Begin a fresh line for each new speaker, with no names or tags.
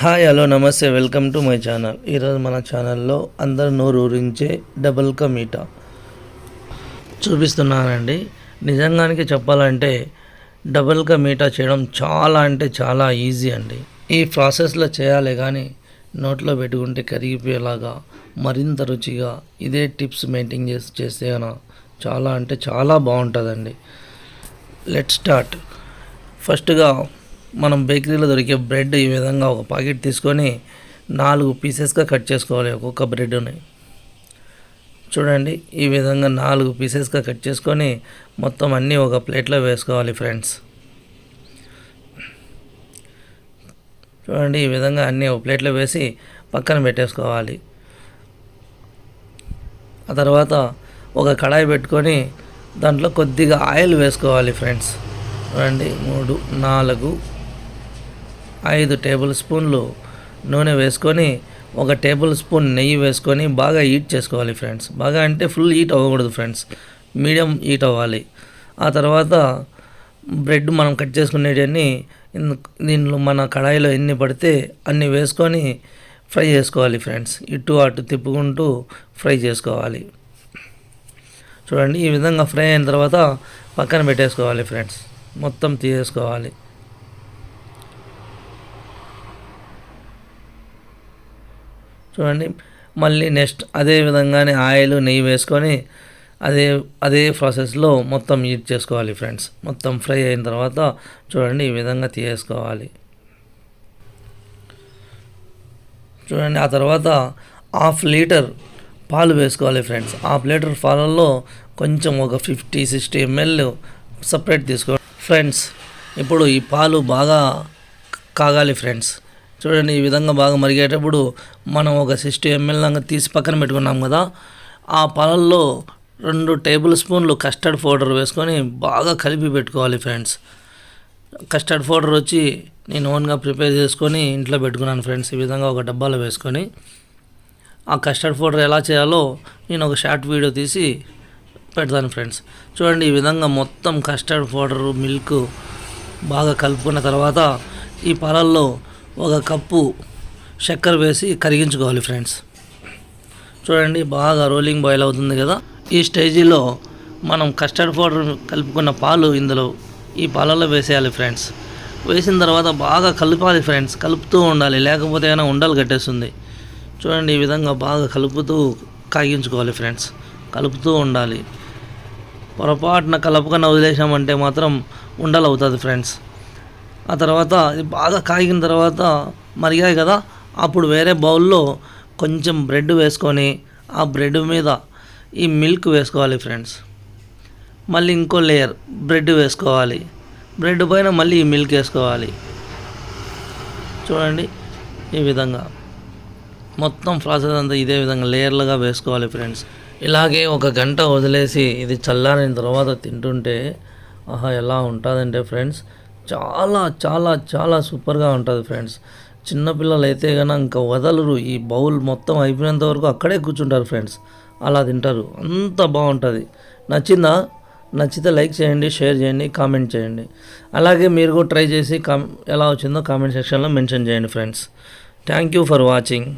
Hi hello నమస్తే welcome to my channel. ఈరోజు మన ఛానల్లో అందరు నోరు ఊరించే డబుల్ కా మీటా చూపిస్తున్నానండి. నిజంగానికి చెప్పాలంటే డబుల్ కా మీటా చేయడం చాలా అంటే చాలా ఈజీ అండి. ఈ ప్రాసెస్లో చేయాలి కానీ నోట్లో పెట్టుకుంటే కరిగిపోయేలాగా మరింత రుచిగా ఇదే టిప్స్ మెయింటైన్ చేసి చేస్తే చాలా అంటే చాలా బాగుంటుందండి. Let start. ఫస్ట్గా మనం బేకరీలో దొరికే బ్రెడ్ ఈ విధంగా ఒక ప్యాకెట్ తీసుకొని నాలుగు పీసెస్గా కట్ చేసుకోవాలి. ఒక్కొక్క బ్రెడ్ని చూడండి ఈ విధంగా నాలుగు పీసెస్గా కట్ చేసుకొని మొత్తం అన్నీ ఒక ప్లేట్లో వేసుకోవాలి ఫ్రెండ్స్. చూడండి ఈ విధంగా అన్నీ ఒక ప్లేట్లో వేసి పక్కన పెట్టేసుకోవాలి. ఆ తర్వాత ఒక కడాయి పెట్టుకొని దాంట్లో కొద్దిగా ఆయిల్ వేసుకోవాలి ఫ్రెండ్స్. చూడండి మూడు నాలుగు ఐదు టేబుల్ స్పూన్లు నూనె వేసుకొని ఒక టేబుల్ స్పూన్ నెయ్యి వేసుకొని బాగా హీట్ చేసుకోవాలి ఫ్రెండ్స్. బాగా అంటే ఫుల్ హీట్ అవ్వకూడదు ఫ్రెండ్స్. మీడియం హీట్ అవ్వాలి. ఆ తర్వాత బ్రెడ్ మనం కట్ చేసుకునేటన్ని దీనిలో మన కడాయిలో ఎన్ని పడితే అన్ని వేసుకొని ఫ్రై చేసుకోవాలి ఫ్రెండ్స్. ఇటు అటు తిప్పుకుంటూ ఫ్రై చేసుకోవాలి. చూడండి ఈ విధంగా ఫ్రై అయిన తర్వాత పక్కన పెట్టేసుకోవాలి ఫ్రెండ్స్. మొత్తం తీసేసుకోవాలి. చూడండి. మళ్ళీ నెక్స్ట్ అదే విధంగానే ఆయిల్ నెయ్యి వేసుకొని అదే అదే ప్రాసెస్లో మొత్తం హీట్ చేసుకోవాలి ఫ్రెండ్స్. మొత్తం ఫ్రై అయిన తర్వాత చూడండి ఈ విధంగా తీసేసుకోవాలి. చూడండి ఆ తర్వాత హాఫ్ లీటర్ పాలు వేసుకోవాలి ఫ్రెండ్స్. హాఫ్ లీటర్ పాలల్లో కొంచెం ఒక ఫిఫ్టీ సిక్స్టీ ఎంఎల్ సపరేట్ తీసుకో ఫ్రెండ్స్ ఇప్పుడు ఈ పాలు బాగా కాగాలి ఫ్రెండ్స్. చూడండి ఈ విధంగా బాగా మరిగేటప్పుడు మనం ఒక సిక్స్టీ ఎంఎల్ లాగా తీసి పక్కన పెట్టుకున్నాం కదా ఆ పాలల్లో రెండు టేబుల్ స్పూన్లు కస్టర్డ్ పౌడర్ వేసుకొని బాగా కలిపి పెట్టుకోవాలి ఫ్రెండ్స్. కస్టర్డ్ పౌడర్ వచ్చి నేను ఓన్గా ప్రిపేర్ చేసుకొని ఇంట్లో పెట్టుకున్నాను ఫ్రెండ్స్ ఈ విధంగా ఒక డబ్బాలో వేసుకొని. ఆ కస్టర్డ్ పౌడర్ ఎలా చేయాలో నేను ఒక షార్ట్ వీడియో తీసి పెడతాను ఫ్రెండ్స్. చూడండి ఈ విధంగా మొత్తం కస్టర్డ్ పౌడర్ మిల్క్ బాగా కలుపుకున్న తర్వాత ఈ పాలల్లో ఒక కప్పు చక్కెర వేసి కరిగించుకోవాలి ఫ్రెండ్స్. చూడండి బాగా రోలింగ్ బాయిల్ అవుతుంది కదా. ఈ స్టేజీలో మనం కస్టర్డ్ పౌడర్ కలుపుకున్న పాలు ఇందులో ఈ పాలల్లో వేసేయాలి ఫ్రెండ్స్. వేసిన తర్వాత బాగా కలపాలి ఫ్రెండ్స్. కలుపుతూ ఉండాలి లేకపోతే ఏమైనా ఉండలు కట్టేస్తుంది. చూడండి ఈ విధంగా బాగా కలుపుతూ కాగించుకోవాలి ఫ్రెండ్స్. కలుపుతూ ఉండాలి. పొరపాటున కలపకుండా వదిలేసామంటే మాత్రం ఉండలు అవుతుంది ఫ్రెండ్స్. ఆ తర్వాత బాగా కాగిన తర్వాత మరిగాయి కదా. అప్పుడు వేరే బౌల్లో కొంచెం బ్రెడ్ వేసుకొని ఆ బ్రెడ్ మీద ఈ మిల్క్ వేసుకోవాలి ఫ్రెండ్స్. మళ్ళీ ఇంకో లేయర్ బ్రెడ్ వేసుకోవాలి. బ్రెడ్ పైన మళ్ళీ ఈ మిల్క్ వేసుకోవాలి. చూడండి ఈ విధంగా. మొత్తం ప్రాసెస్ అంతా ఇదే విధంగా లేయర్లుగా వేసుకోవాలి ఫ్రెండ్స్. ఇలాగే ఒక గంట వదిలేసి ఇది చల్లారిన తర్వాత తింటుంటే ఆహా ఎలా ఉంటుందంటే ఫ్రెండ్స్ చాలా చాలా చాలా సూపర్గా ఉంటుంది ఫ్రెండ్స్ చిన్నపిల్లలు అయితే కనుక ఇంకా వదలరు. ఈ బౌల్ మొత్తం అయిపోయినంత వరకు అక్కడే కూర్చుంటారు ఫ్రెండ్స్ అలా తింటారు. అంత బాగుంటుంది. నచ్చిందా? నచ్చితే లైక్ చేయండి షేర్ చేయండి కామెంట్ చేయండి. అలాగే మీరు కూడా ట్రై చేసి కా ఎలా వచ్చిందో కామెంట్ సెక్షన్లో మెన్షన్ చేయండి friends thank you for watching